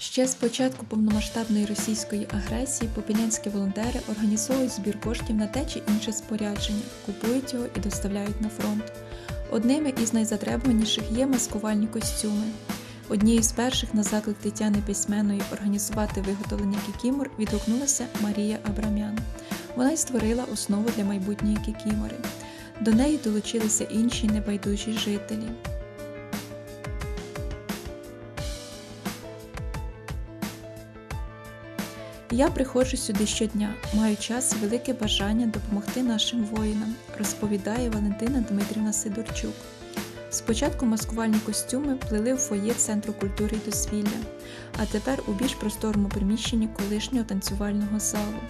Ще з початку повномасштабної російської агресії попілянські волонтери організовують збір коштів на те чи інше спорядження, купують його і доставляють на фронт. Одними із найзатребуваніших є маскувальні костюми. Однією з перших на заклик Тетяни Письменної організувати виготовлення кікімор відгукнулася Марія Абрамян. Вона й створила основу для майбутньої кікімори. До неї долучилися інші небайдужі жителі. Я приходжу сюди щодня, маю час і велике бажання допомогти нашим воїнам, розповідає Валентина Дмитрівна Сидорчук. Спочатку маскувальні костюми плели в фоє Центру культури і дозвілля, а тепер у більш просторому приміщенні колишнього танцювального залу.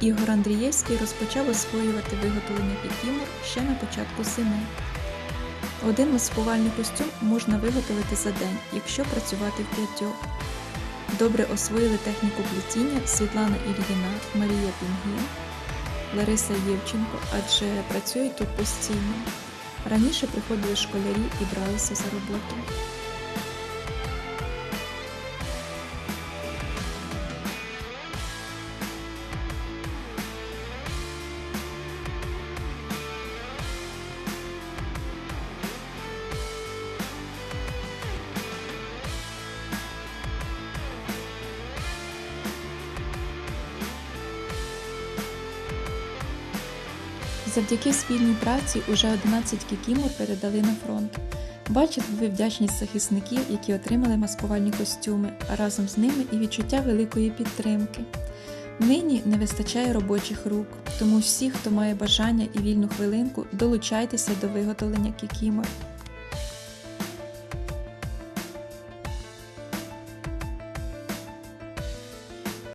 Ігор Андрієвський розпочав освоювати виготовлення кікімор ще на початку зими. Один маскувальний костюм можна виготовити за день, якщо працювати в п'ятьох. Добре освоїли техніку плетіння Світлана Ільїна, Марія Пінгін, Лариса Євченко, адже працюють тут постійно. Раніше приходили школярі і бралися за роботу. Завдяки спільній праці уже 11 кікімор передали на фронт. Бачите ви вдячність захисників, які отримали маскувальні костюми, а разом з ними і відчуття великої підтримки. Нині не вистачає робочих рук, тому всі, хто має бажання і вільну хвилинку, долучайтеся до виготовлення кікімор.